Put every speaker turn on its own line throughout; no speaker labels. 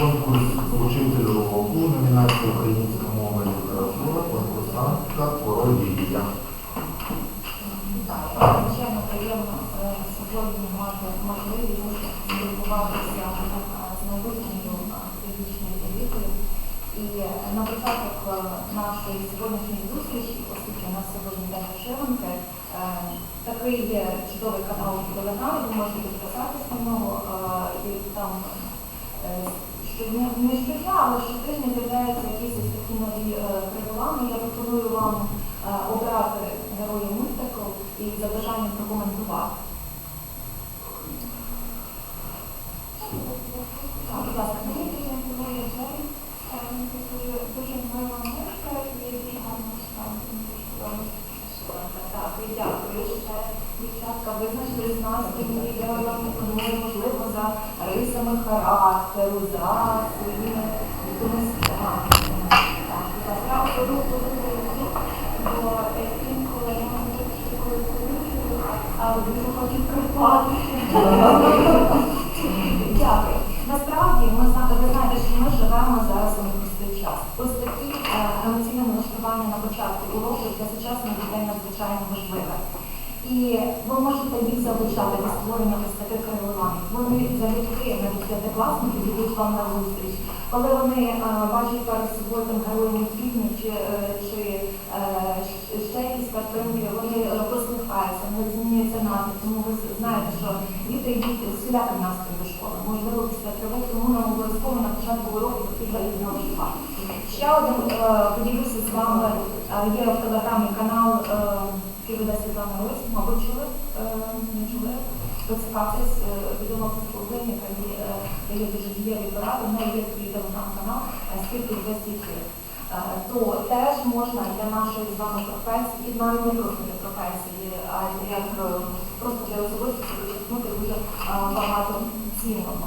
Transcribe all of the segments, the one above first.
Конкурс учителю року, номінація українська мова і література, конкурсантка Король Лілія.
Так, Звичайно, приємно е, сьогодні мати можливість спілкуватися е, з майбутньою е, педагогічною елітою. І на початок нашої сьогоднішньої зустрічі, оскільки у нас сьогодні день вишиванки, е, такий є чудовий канал в Телеграмі, ви можете підписатися на нього щодня, не щодня, але щотижня з'являються якісь такі нові е, правилами. Я пропоную вам е, обрати героя мультику і за бажанням прокоментувати. Так, будь ласка,
дуже мила мишка і гарно справді. Дуже
і дякую. Дівчатка визначили з нас, пропоную, можливо, за рисами характеру, за своїми якимись.
Я оберу подобається, бо інколи я можу коли порушую, але дуже хочу припати.
Дякую. Насправді ми зна- ви знаєте, що ми живемо зараз у непростий час. Ось такі е, емоційне налаштування на початку уроку для сучасних дітей надзвичайно важливе. І ви можете їх залучати до створення ось таких регламентів. Вони залюбки, навіть п'ятикласники, йдуть вам на зустріч. Коли вони е, бачать перед собою там героїв мультфільмів чи, е, чи е, ще якісь картинки, вони посміхаються, вони змінюються настрій. Тому ви знаєте, що діти йдуть всіляким настроєм до школи. Можливо, після тривог, тому нам обов'язково на початку уроку потрібно налаштувати. Ще один поділюся з вами. Є в телеграмі канал, е, Світлана Рось, мабуть, чули, е, не чули. Поцікавтесь, е, відома психологиня, яка є, е, дуже дієві поради, в є свій телеграм-канал, скільки вже світів. То теж можна для нашої з вами професії, і навіть не просто для професії, а як просто для особистості підчеркнути дуже багато цінного.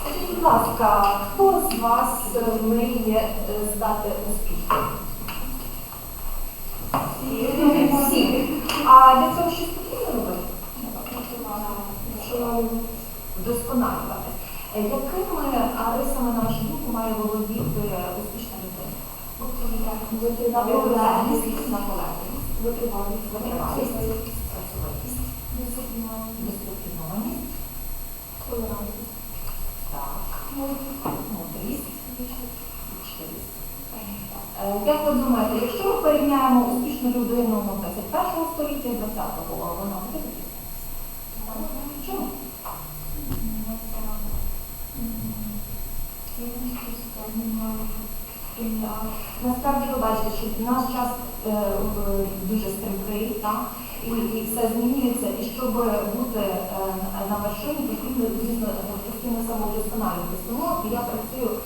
Скажіть, будь ласка, хто з вас мріє стати успішним? Всі. А для цього щось потрібно робити? Вдосконалювати. Якими рисами, на вашу думку, має володіти успішна людина? Наполегливість, наполегливість, витривалість, витривалість, працьовитість, дисциплінованість, так, мудрість, вічливість. Е, Як ви думаєте, якщо ми порівняємо успішну людину ну, 21 століття і 20-го, вона буде відрізнятися? Чому? Насправді ви бачите, що наш час е, дуже стрімкий, так? І, і все змінюється. І щоб бути е, на вершині, потрібно звісно постійно самовдосконалюватися. Тому я працюю е,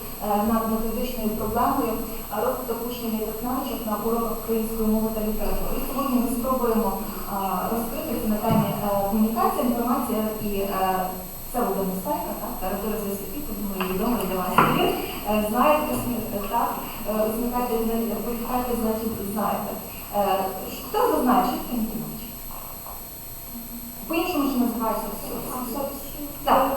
над методичною проблемою е, розвиток учнів і на уроках української мови та літератури. І сьогодні ми спробуємо е, розкрити ці на темі е, комунікація, інформація і е, це буде мистецтва, так, література зв'язків, думаю, відомо для вас Е, Знаєте, смієте, так? Е, Усміхайте, посміхайте, значить, знаєте. Е, Хто зазначить, хто не помочь? По-іншому ще називається все. Так.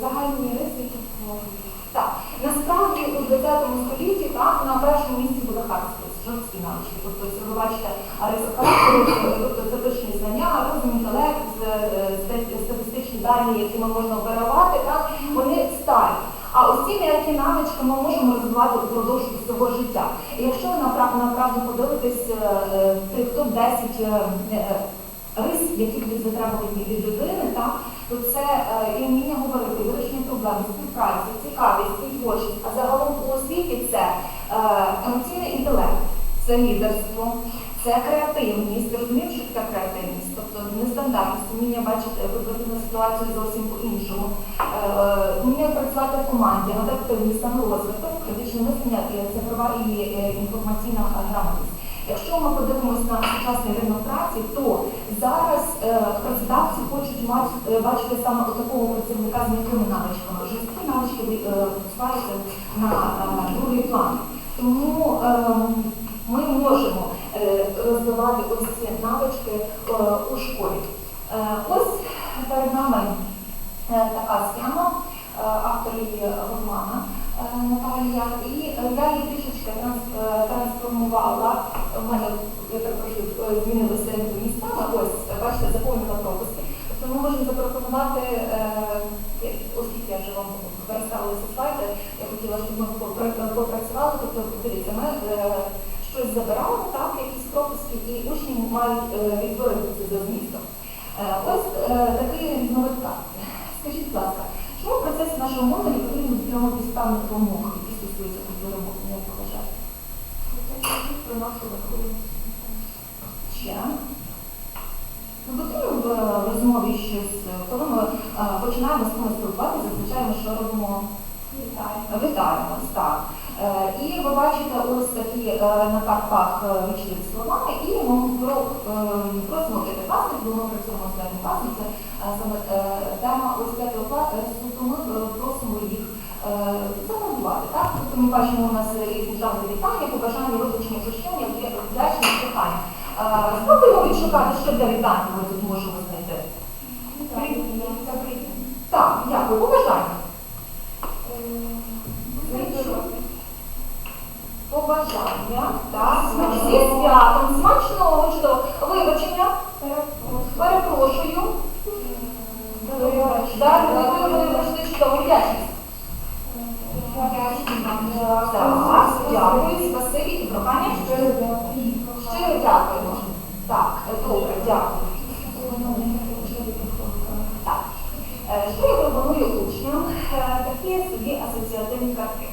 Загальні риси, які можуть.
Так, насправді у 20 столітті так, на першому місці буде харків, жорсткі навички. Тобто, це ви бачите риси характеру, тобто це точні знання, розум, інтелект, з- е, з- статистичні дані, якими можна оперувати, так, вони старі. А ось ці м'які навички ми можемо розвивати упродовж життя. І якщо ви направ- направді подивитесь е, е, тих топ-10 е, е, рис, які будуть затребувані від людини, так, то це е, і вміння говорити, вирішення проблем, співпраця, цікавість, творчість. А загалом у освіті це е, емоційний інтелект, це лідерство, це креативність. Розумієте, що таке креативність? Тобто вміння бачити виходити на ситуацію зовсім по-іншому, е, вміння працювати в команді, адаптивність, саморозвиток, критичне мислення, цифрова і е, інформаційна грамотність. Якщо ми подивимося на сучасний ринок праці, то зараз е, працедавці хочуть е, бачити саме такого працівника з м'якими навичками. Жорсткі навички е, відсуваються на е, другий план. Тому е, ми можемо е, розвивати ось ці навички е, у школі. Е, Ось перед нами е, така схема е, автор Романа е, Наталія, і е, я її трішечки е, трансформувала. У мене, я перепрошую, е, змінилися містами. Ось, бачите, заповнила пропуски. Тобто ми можемо запропонувати, е, оскільки я вже вам переставилися слайди, я хотіла, щоб ми попра- попрацювали. Тобто, дивіться, ми е, щось забираємо, так, якісь пропуски, і учні мають е, відтворити це за змістом. Е, Ось е, такий різновид карти. Скажіть, будь ласка, чому в процесі нашого мовлення потрібно дотримуватись певних вимог, які стосуються культури як ви?
Про нашу вихову.
Ще? Ну, потрібно в розмові щось, коли ми починаємо з кимось спілкуватися, зазвичай ми що робимо? Вітаємось, так. Е, І ви бачите ось такі е, на картках е, вічливі слова, і ми про- е, просимо п'ятикласників, бо ми працюємо з п'ятим класом, це е, саме е, тема ось п'ятого класу, ми е, просимо їх е, замовувати. Так? Тобто ми бачимо у нас різні жанри вітання, побажання, визначення прощення, вдячні питання. Спробуємо відшукати, що для вітання ми тут можемо знайти. Так, дякую, побажання. Побажання, так, зі святом, смачного, чудово. Вибачення, перепрошую. Вибачте, чудово, вдячність. Дякую, спасибі і прохання. Щиро дякуємо. Так, добре, дякую. Так. Е, Що я пропоную учням? Е, Такі собі асоціативні картки.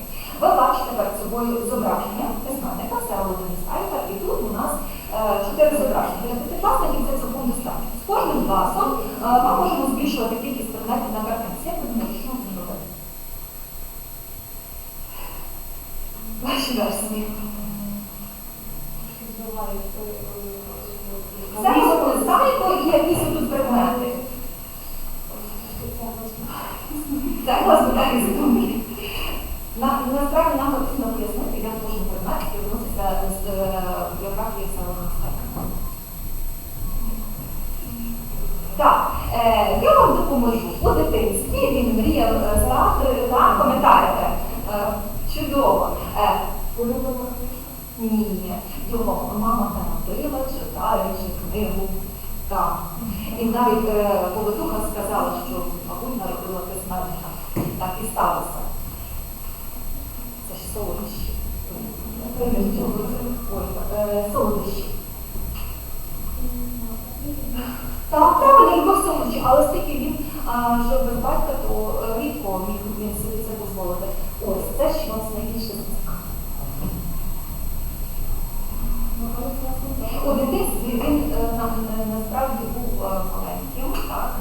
Собою зображення письменника Всеволода Міскайка, і тут у нас е, чотири зображення. Для п'ятикласників це цілком достатньо. З кожним класом е, ми можемо збільшувати кількість предметів на картинці. Ви думаєте, що можна робити? Ваші версії. Це мозаїко і якісь тут предмети. Це розбирає думки. На, насправді нам потрібно пояснити, як кожен предмет відноситься з е, біографії самого Так, е, я вам допоможу. У дитинстві він мріяв е, стати, так, пам'ятаєте? Е, чудово. Е,
Улюблена
ні, його мама народила, читаючи книгу. Так. І навіть е, Повитуха сказала, що мабуть народила письменника. Так і сталося. Це ж солодощі. Ой, е, солодощі. Так, правильно, любов солодощі, але оскільки він жив без батька, то е, рідко міг він собі це дозволити. Ось, це ж вас найбільше цікаво. У дитинстві він е, на- на- насправді був е, маленьким, так,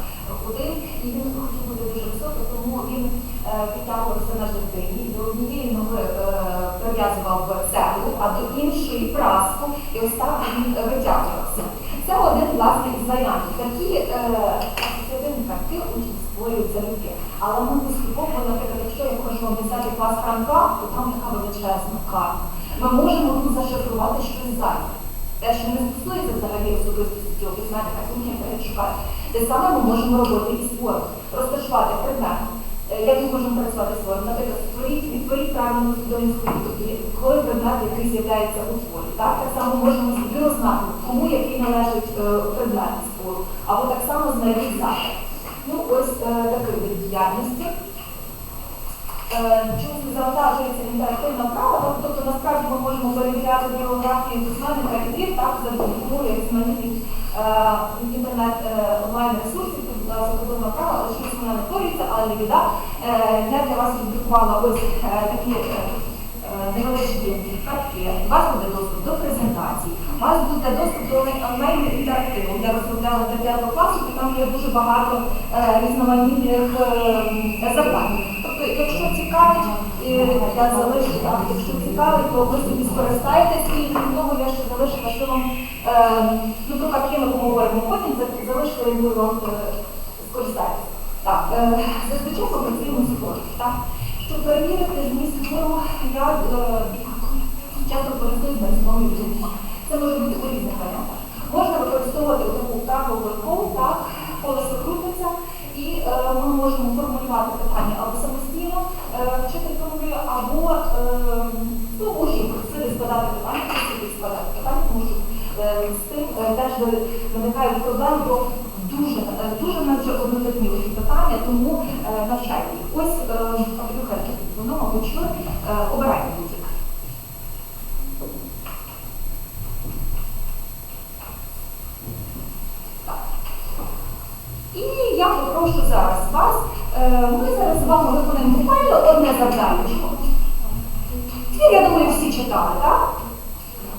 худим, і він хотів бути дуже високим, тому він е, підтягувався на жердині, до однієї ноги е, прив'язував цеглу, а до іншої праску, і ось так він витягувався. Це один власне із. Такі е, асоціативні картки учні створюють залюбки. Але ми поступово, наприклад, якщо я кажу 10 клас Франка, то там така величезна карта. Ми можемо тут зашифрувати щось зайве. Те, що не стосується взагалі особистості цього письменника, тому я перешукаю. Те саме ми можемо робити і створити, розташувати предмет. Е, Як ми можемо працювати з твором? Наприклад, створіть, відтворіть правильну судову тобто коли предмет, який з'являється у творі. Так, так само можемо собі роззнати, кому який належить е, предмет твору, або так само знайдіть захід. Ну, ось е, такий вид діяльності. Чомусь завантажується інтерактивна вправа, тобто, насправді ми можемо перевіряти біографію письменника і так, за допомогою різноманітних інтернет е, онлайн ресурсів, тобто але щось вона не творюється, але біда. Е, Я для вас роздрукувала ось е, такі е, е, невеличкі картки. У вас буде доступ до презентацій, у вас буде доступ до онлайн інтерактиву. Я розробляла для п'ятого класу, і там є дуже багато е, різноманітних е, завдань. Тобто, якщо цікавить, е, я залишу, так, якщо цікавить, то ви собі скористаєтесь і крім того, я ще залишила, що вам, е, ну картки ми поговоримо потім, за- залишила і скористаєтесь. Так, е, зазвичай ми працюємо з твором, так. Щоб перевірити зміст твору, я е, часто користуюсь батьком людьми. Це може бути у різних варіантах. Можна використовувати таку каву верхову, так, колесо крутиться, і е, ми можемо формулювати питання або самостійно, вчитель формулює, або ну, учні просили складати питання, просили складати питання, тому що з тим теж виникають проблеми, дуже, е, дуже однотипні ці питання, тому е, навчайте. Ось е, воно, мабуть, що, обирайте будь-яке. І я попрошу зараз вас, ми зараз з вами виконаємо буквально одне завдання. Я думаю, всі читали, так?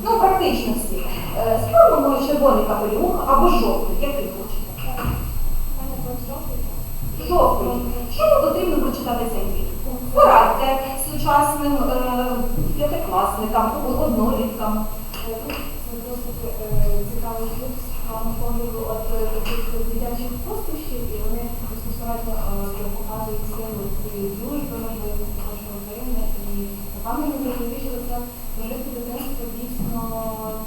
Ну, практично всі. Спробуємо червоний капелюх або жовтий, який хочете.
мене тут жовтий.
Жовтий. Що вам потрібно прочитати цей твір? Порадьте сучасним е, п'ятикласникам, одноліткам.
Е, цікавий погляду от е, дитячих пострічків, і вони безпосередньо е, показують силу цієї дружби, можливо, кожного взаємне. І напевно найважливіше це прожити дитинство дійсно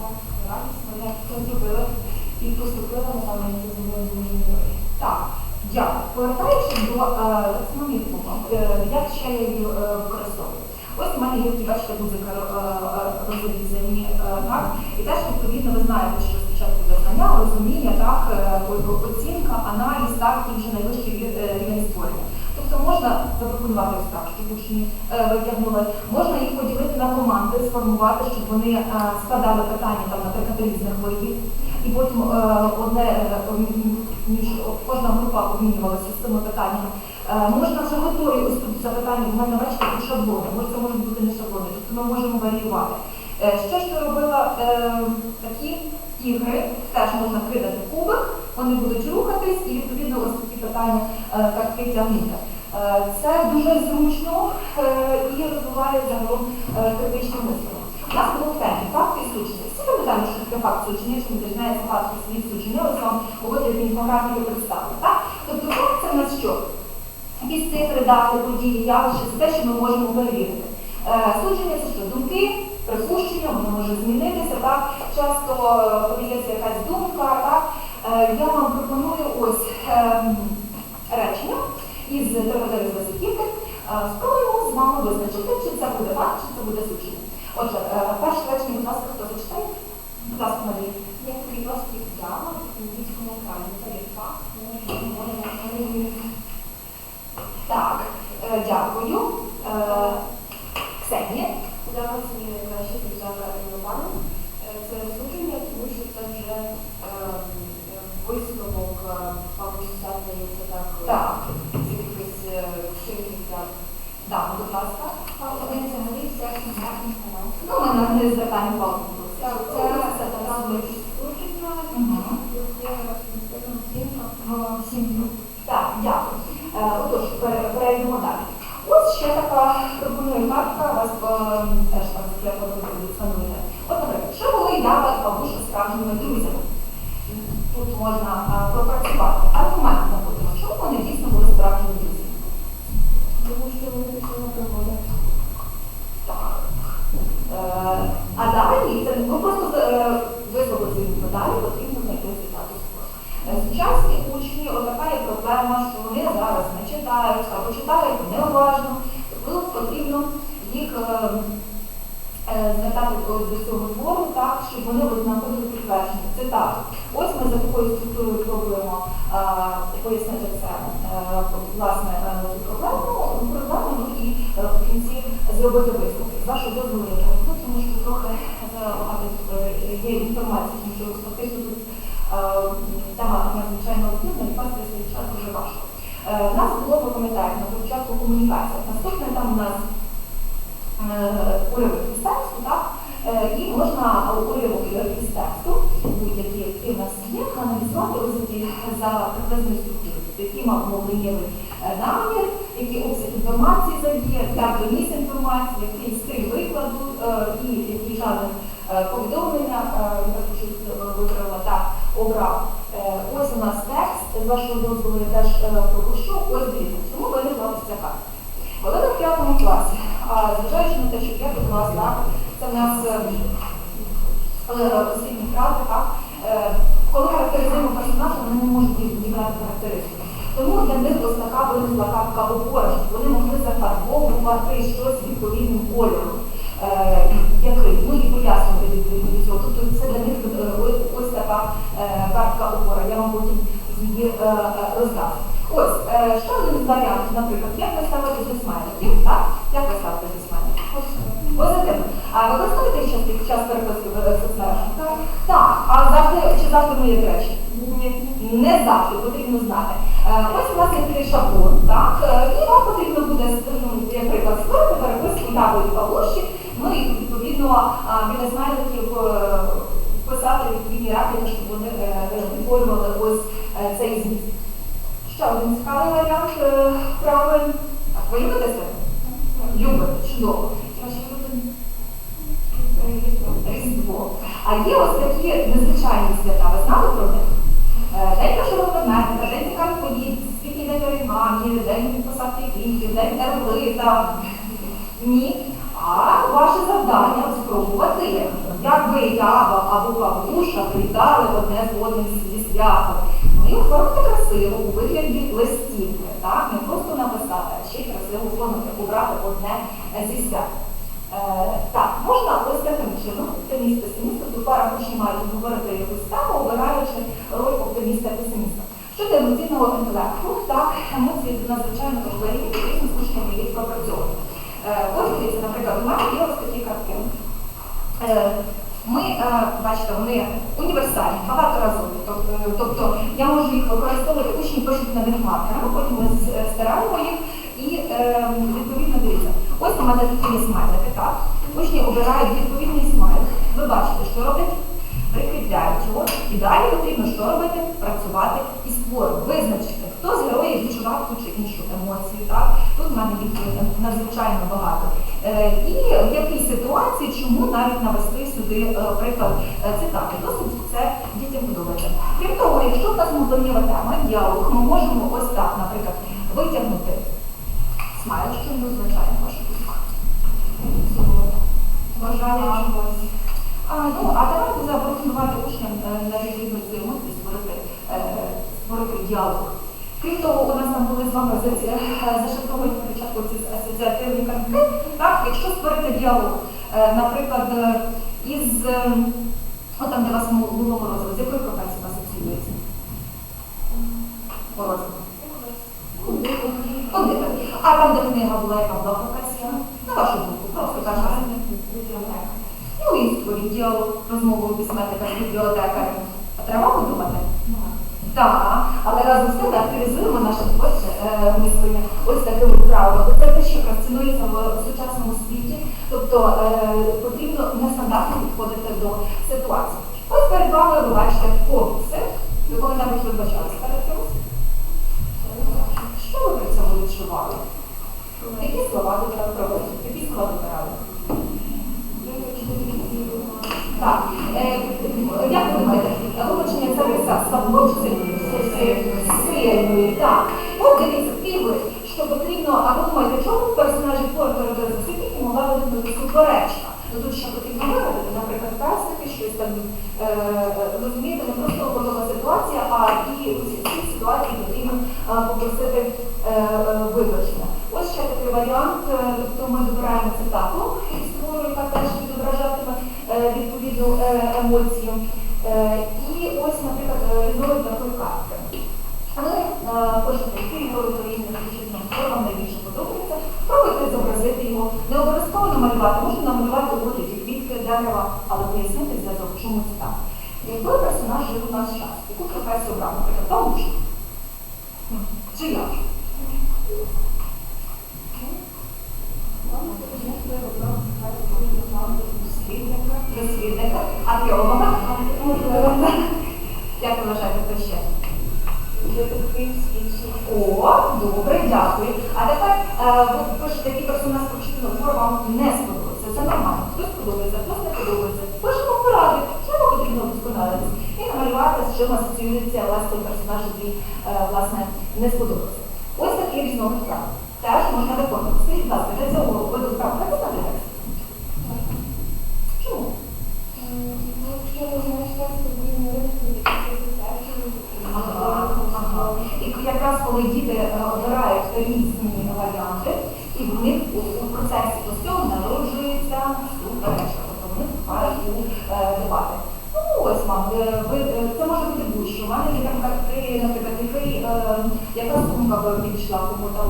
так радісно, як це зробили і поступили, напевно, це зробили дуже.
Так, дякую. Повертаючись до е, самомітку, е, як ще я її е, використовую. Ось у мене є бачите, музика розрізані, так, і теж відповідно ви знаєте, що спочатку є знання, розуміння, так, оцінка, аналіз, так, і вже найвищий рівень створення. Тобто можна запропонувати ось так, щоб учні витягнули, можна їх поділити на команди, сформувати, щоб вони складали питання, там, наприклад, різних видів, і потім е, одне е, між кожна група обмінювалася з цими питаннями. Е, можна вже готові ось тут запитання, в мене бачите, тут шаблони, може це можуть бути не шаблони, тобто ми можемо варіювати. Ще що робила такі ігри, теж можна кидати кубик, вони будуть рухатись і відповідно ось такі питання так притягнути. Це дуже зручно і розвиває загалом критичне мислення. У нас було в темі факти і судження. Пам'ятаємо, що таке факт судження, якщо не знаєте факти слід судження, ось вам у вигляді інфографіки представили. Так? Тобто факт це в нас що? Якісь цифри, дати, події, явища, це те, що ми можемо перевірити. Е, Судження це що? Думки, припущення, воно може змінитися, так? Часто е, подається якась думка, так? Е, Я вам пропоную ось ем, речення із трикотелі Васильківки. Спробуємо з вами визначити, чи це буде факт, чи це буде судження. Отже, е, перше речення, будь ласка, хто зачитає? Будь ласка, Марія.
Як відносить яма в англійському екрані. Це перевірити.
Так, е, дякую. Е, Ксенія.
Зараз є краще взяти Івана. Це судження, тому що це вже висновок пам'ятати, це так, якихось вчинків, так.
Будь ласка.
Вони взагалі вся стандартна канал.
Ну, ми на не звертаємо увагу.
Так,
Це
оцінка.
сім'ю. Так, дякую. Е, Отож, перейдемо далі. Ось ще така пропонує картка, вас е, теж там треба. От, наприклад, що були і бабуша справжніми друзями? Тут можна е, пропрацювати далі, це просто е, висвободили далі, потрібно знайти статус кво. Е, Сучасні учні, от така є проблема, що вони зараз не читають або читають неуважно, тобто потрібно їх е, е, звертати до цього твору так, щоб вони знаходили підтвердження. Це так. Ось ми за такою структурою пробуємо е, пояснити це е, власне е, цю проблему, проблему ну, і е, в кінці зробити висновки. З вашого тому що трохи е, є інформації, що фактично тут е, тема надзвичайно активна і пасти свій час дуже важко. Е, нас було, ви пам'ятаєте, на початку комунікація. Наступне там у нас е, уривок із тексту, так? Е, І можна уривок із тексту, будь-які, які в нас є, аналізувати вигляді за приблизною структурою. Який мав мовленнєвий е, намір, який обсяг інформації задіє, як доніс інформацію, який стиль викладу е, і який жанр е, повідомлення, е, я е, вибрала, так, обрав. Ось у нас текст, з вашого дозволу я теж пропущу. Ось дивіться, чому виникла ось ця карта. Ви в п'ятому класі, а зважаючи на те, що п'ятий клас, так, це в нас рад, е, коли характеризуємо персонажа, вони не можуть відібрати характеристики. Тому для них ось така виникла капка щоб вони могли зафарбовувати щось відповідним кольором, е, який, ну і пояснювати відповідно до цього. Тобто це для них е, ось, ось така е, картка опора. Я вам потім її е, е, роздам. Ось, е, ще один з варіантів, наприклад, як ви ставите до смайликів, так? Як ви ставите до смайликів? Позитивно. А використовуєте їх час під час переписки в е, соцмережах? Так. Так. А завжди чи завжди мої речі? Ні. Не завжди, потрібно знати. Е, Ось у нас є такий шаблон, так? Е, І вам потрібно буде, ну, як приклад, створити переписку Явою Павлощі, ну і відповідно а, біля смайликів е, писати відповідні репліки, щоб вони е, відтворювали ось е, цей зміст. Ще один цікавий варіант е, вправи. Так, ви любите свято? Любите, чудово. Ваші любите? Різдво. А є ось такі незвичайні свята. Ви знали про них? Е, День нашого пам'ятника, день цікавих подій, світній день оригамі, день посадки квітів, день ерблита. Ні. А ваше завдання спробувати, як би Ява або Павлуша привітали одне з одним зі святом. Ну і оформити красиво у вигляді листівки, так? Не просто написати, а ще й красиво оформити, обрати одне зі свят. Е, так, можна ось таким чином, оптиміст песиміст, тобто пара учнів мають говорити якусь тему, обираючи роль оптиміста-песиміста. Щодо емоційного інтелекту, так, емоції надзвичайно важливі, з учнями їх пропрацьовувати. Е, ось наприклад, у мене є ось такі картинки. Е, Ми, бачите, вони універсальні, багаторазові. Тобто, я можу їх використовувати, учні пишуть на них маркерами, потім ми стираємо їх і відповідно мене такі смайлики, так? Учні обирають відповідний смайл. Ви бачите, що роблять? Прикріпляють його. І далі потрібно що робити? Працювати і створити, визначити, хто з героїв відчував ту чи іншу емоцію. Так? Тут в мене їх надзвичайно багато. Е, і в якій ситуації, чому навіть навести сюди е, приклад е, цитати. Досить це дітям подобається. Крім того, якщо в нас мовленнєва тема, діалог, ми можемо ось так, наприклад, витягнути що він означає вашу думку. Бажання чогось. Ну, а давайте запропонувати учням е, на цієї емоції створити, е, створити діалог. Крім того, у нас там були з вами е, зашифровані початку ці асоціативні картки. Так, якщо створити діалог, наприклад, із от там, де вас було морозиво, з якої професії вас асоціюється? Морозиво. Кондитер. А там, де книга була, яка була професія? На вашу думку, просто кажа. Ну і створіть діалог, розмову письменника з бібліотекарем. А треба подумати? Так, але разом з тим активізуємо наше творче е, мислення ось такими вправами. Це те, що якраз цінується в сучасному світі, тобто е, потрібно нестандартно підходити до ситуації. Ось перед вами ви бачите комікси. Ви коли-небудь вибачалися перед кимось? Що ви при цьому відчували? Які слова ви проводили? Які слова вибирали? Так. Е, як ви думаєте, вилучення це слабо чи? Так. От дивіться, фігури, що потрібно, а ви думаєте, чому персонажі твору засвітки могла виникнути суперечка? Ну тут ще потрібно вигадати, наприклад, песики, щось там, е, розумієте, не просто готова ситуація, а і у цій ситуації попросити е, е, вибачення. Ось ще такий варіант, е, тобто ми добираємо цитату із твору, яка теж відображатиме відповідну емоцію. І ось, наприклад, різновид такої картки. Ви е, пишете фільмовий країни, що вам найбільше подобається, пробуйте зобразити його. Не обов'язково намалювати, можна намалювати вигляді квітки, дерева, але пояснити зв'язок, чому це так. Якби персонаж жив у нас час, яку професію обрав, наприклад, бабуша? Чи як? Дослідника, археолога. Як ви вважаєте, хто ще? О, добре, дякую. А тепер е, ви пишете, який персонаж прочитано вам не сподобається. Це нормально. Хтось подобається, хтось не подобається. Пишемо поради, чому потрібно вдосконалитись. Намалювати, з чим асоціюється власне персонаж, який е, власне не сподобався. Ось такий різновид вправ. Теж можна виконувати. Скажіть, будь ласка, для цього виду треба знати текст? Чому? Ага, ага. І якраз коли діти е, обирають різні варіанти, і в них у, процесі цього народжується суперечка, тобто вони вступають у е, дебати. Ось вам, е, ви, е, це може бути будь-що. У мене є там картки, наприклад, який, е, яка сумка підійшла, кому там,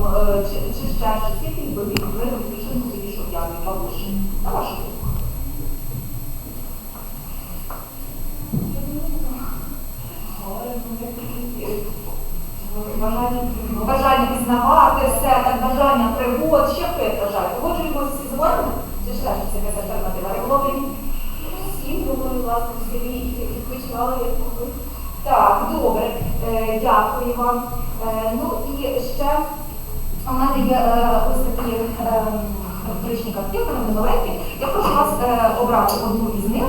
чи, чи ще щось, який би він вироб дівчинку підійшов я від бабуші. На вашу думку. Бажання, бажання пізнавати все, так бажання пригод, ще хто як бажає. Погоджуємося всі з вами? Чи теж це якась альтернатива? Риболовлі?
Були, власне, в селі і відпочивали, як могли.
Так, добре, Е, дякую вам. Е, ну і ще у мене є е, ось такі електричні картки, вони маленькі. Я прошу вас обрати одну із них.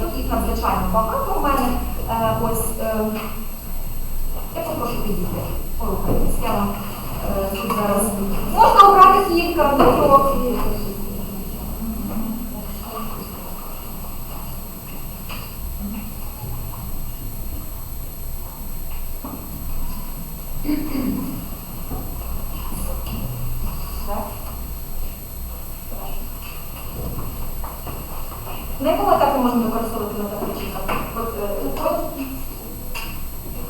Тут їх надзвичайно багато у мене. Ось я попрошу підійти, порухайтесь. Я вам тут зараз можна обрати кілька, ну, то Так. На якому етапі можна використовувати на табличках? От, е, от,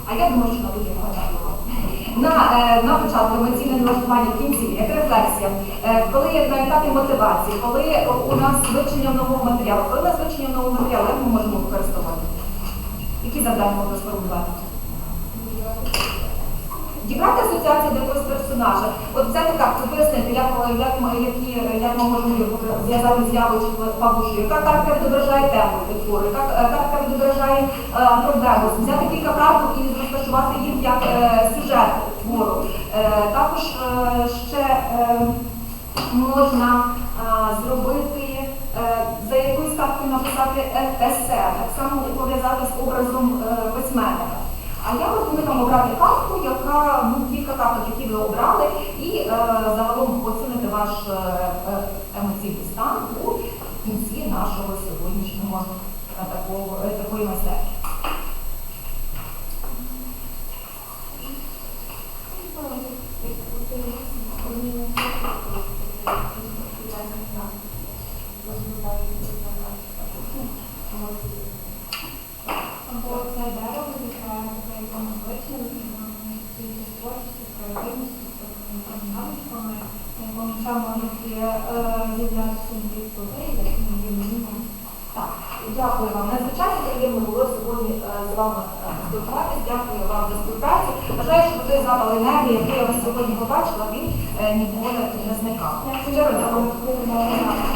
а я думаю, що на будь-якому етапі. На, е, на початку емоційне налаштування в кінці, як рефлексія, е, коли на етапі мотивації, коли у нас вивчення нового матеріалу, коли у нас вивчення нового матеріалу, як ми можемо використовувати? Які завдання можна сформувати? Дібрати асоціацію до якогось персонажа. От взяти карту, пояснити, як, як, ми, як ми можемо зв'язати з явищем бабушею, яка картка відображає тему твору, яка картка відображає е, проблему. Взяти кілька карток і розташувати їх як е, сюжет твору. Е, також ще можна зробити, е, за якоюсь карткою написати есе, так само пов'язати з образом е, письменника. А я пропоную вам обрати картку, яка ну, кілька карток, які ви обрали, і е, загалом оцінити ваш е, емоційний стан у кінці нашого сьогоднішнього такого, такої майстерні.
Або це дерево, яке таке якому звичне, ці творчості, справедливості, з такими навичками, на якому ще можуть е, з'являтися нові які є мінімум.
Так, дякую вам. Надзвичайно приємно було сьогодні е, з вами е, спілкуватися. Дякую вам за співпрацю. Бажаю, щоб той запал енергії, який я вас сьогодні побачила, він е, ніколи не зникав. Щиро дякую.